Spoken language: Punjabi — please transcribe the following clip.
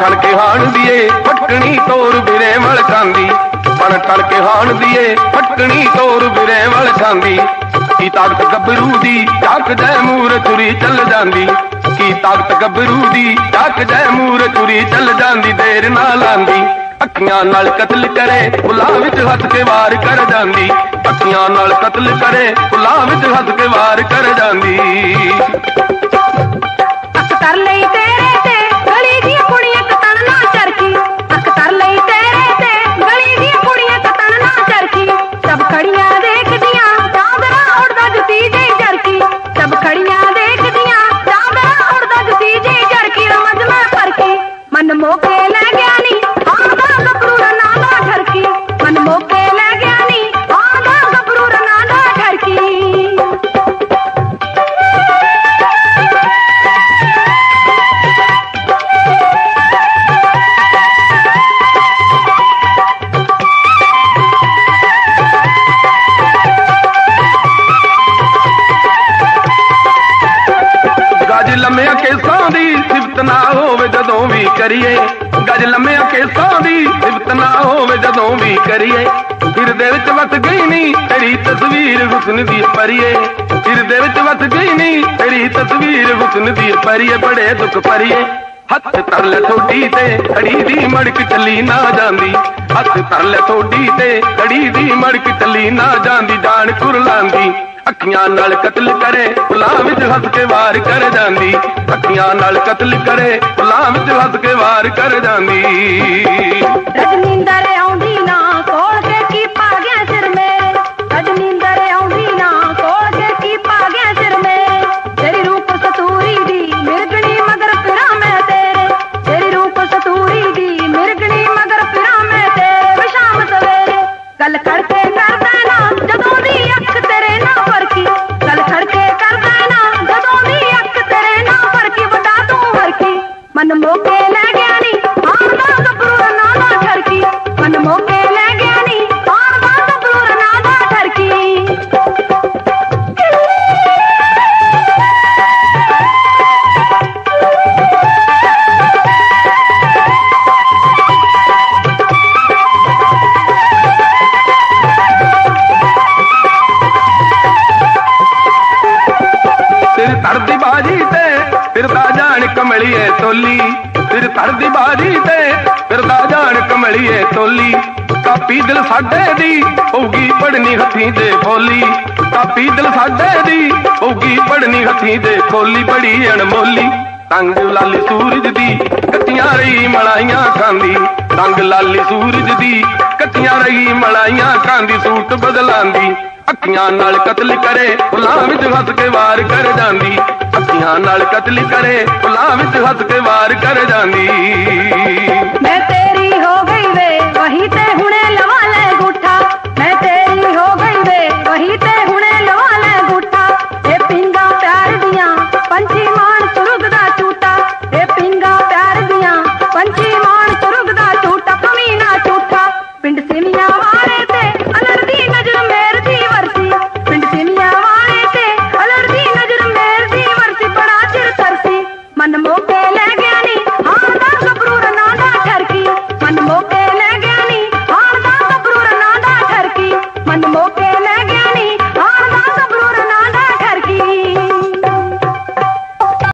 ਖਾਂਦੀ ਕੇ ਹਾਣਦੀ ਏ ਫਟਕਣੀ ਤੋਰ ਬਿਰੇ ਵਲ ਖਾਂਦੀ ਪਣ ਠਣ ਕੇ ਹਾਣਦੀ ਏ ਫਟਕਣੀ ਤੋਰ ਬਿਰੇ ਵਲ ਖਾਂਦੀ ਕੀ ਤਾਕਤ ਗੱਭਰੂ ਦੀ ਚੱਕ ਜੈ ਮੂਰ ਤੁਰੀ ਚੱਲ ਜਾਂਦੀ। ਕੀ ਤਾਕਤ ਗੱਭਰੂ ਦੀ ਚੱਕ ਜੈ ਮੂਰ ਤੁਰੀ ਚੱਲ ਜਾਂਦੀ, ਦੇਰ ਨਾ ਲਾਂਦੀ। ਅੱਖੀਆਂ ਨਾਲ ਕਤਲ ਕਰੇ, ਫੁੱਲਾਂ ਵਿੱਚ ਹੱਥ ਕੇ ਵਾਰ ਕਰ ਜਾਂਦੀ। ਅੱਖੀਆਂ ਨਾਲ ਕਤਲ ਕਰੇ, ਫੁੱਲਾਂ ਵਿੱਚ ਹੱਥ ਕੇ ਵਾਰ ਕਰ ਜਾਂਦੀ। ਅੱਖ ਕਰ ਲਈ ਤੇ ਗੱਜ ਲੰਮਿਆਂ ਕੇਸਾਂ ਦੀ ਸਿਫਤ ਨਾ ਹੋਵੇ, ਜਦੋਂ ਵੀ ਕਰੀਏ। ਗੱਜ ਲੰਮਿਆਂ ਕੇਸਾਂ ਦੀ ਸਿਫਤ ਨਾ ਹੋਵੇ, ਜਦੋਂ ਵੀ ਕਰੀਏ। ਸਿਰ ਦੇ ਵਿੱਚ ਵਸ ਗਈ ਨਹੀਂ ਤੇਰੀ ਤਸਵੀਰ ਹੁਸਨ ਦੀ ਪਰੀਏ ਸਿਰ ਦੇ ਵਿੱਚ ਵਸ ਗਈ ਨਹੀਂ ਤੇਰੀ ਤਸਵੀਰ ਹੁਸਨ ਦੀ ਪਰੀਏ ਬੜੇ ਦੁੱਖ ਪਰੀਏ ਹੱਥ ਧਰ ਲੈ ਥੋੜੀ ਤੇ ਖੜੀ ਦੀ ਮੜਕ ਚੱਲੀ ਨਾ ਜਾਂਦੀ। ਹੱਥ ਧਰ ਲੈ ਥੋੜੀ ਤੇ ਖੜੀ ਦੀ ਮੜਕ ਚੱਲੀ ਨਾ ਜਾਂਦੀ, ਜਾਨ ਕੁਰਲਾਂਦੀ ਅੱਖੀਆਂ ਨਾਲ ਕਤਲ ਕਰੇ ਫੁੱਲਾਂ ਵਿੱਚ ਹੱਸ ਕੇ ਵਾਰ ਕਰ ਜਾਂਦੀ। ਅੱਖੀਆਂ ਨਾਲ ਕਤਲ ਕਰੇ ਫੁੱਲਾਂ ਵਿੱਚ ਹੱਸ ਕੇ ਵਾਰ ਕਰ ਜਾਂਦੀ। ਰਜਨੀਂਦਰ ਆਉਂਦੀ முகலா ਤੋਲੀ ਸਿਰ ਧਰਦੀ ਬਾਜੀ ਤੇ ਫਿਰਦਾ ਜਾਣ ਕਮਲੀਏ ਤੋਲੀ। ਕਾਪੀ ਦਿਲ ਸਾਡੇ ਦੀ, ਹੋਊਗੀ ਪੜਨੀ ਹੱਥੀਂ ਦੇ ਫੋਲੀ ਕਾਪੀ ਦਿਲ ਸਾਡੇ ਦੀ, ਹੋਊਗੀ ਪੜਨੀ ਹੱਥੀਂ ਦੇ ਖੋਲੀ ਬੜੀ ਅਣਮੋਲੀ ਤੰਗ ਲਾਲੀ ਸੂਰਜ ਦੀ ਕੱਟੀਆਂ ਰਹੀ ਮਲਾਈਆਂ ਖਾਂਦੀ ਤੰਗ ਲਾਲੀ ਸੂਰਜ ਦੀ ਕੱਟੀਆਂ ਰਹੀ ਮਲਾਈਆਂ ਖਾਂਦੀ ਸੂਟ ਬਦਲਾਂਦੀ, ਅੱਖੀਆਂ ਨਾਲ ਕਤਲ ਕਰੇ ਗੁਲਾਮ ਵਿੱਚ ਹੱਸ ਕੇ ਨਾਲ ਕਤਲ ਕਰੇ ਫੁੱਲਾਂ ਵਿੱਚ ਹੱਥ ਕੇ ਵਾਰ ਕਰ ਜਾਂਦੀ।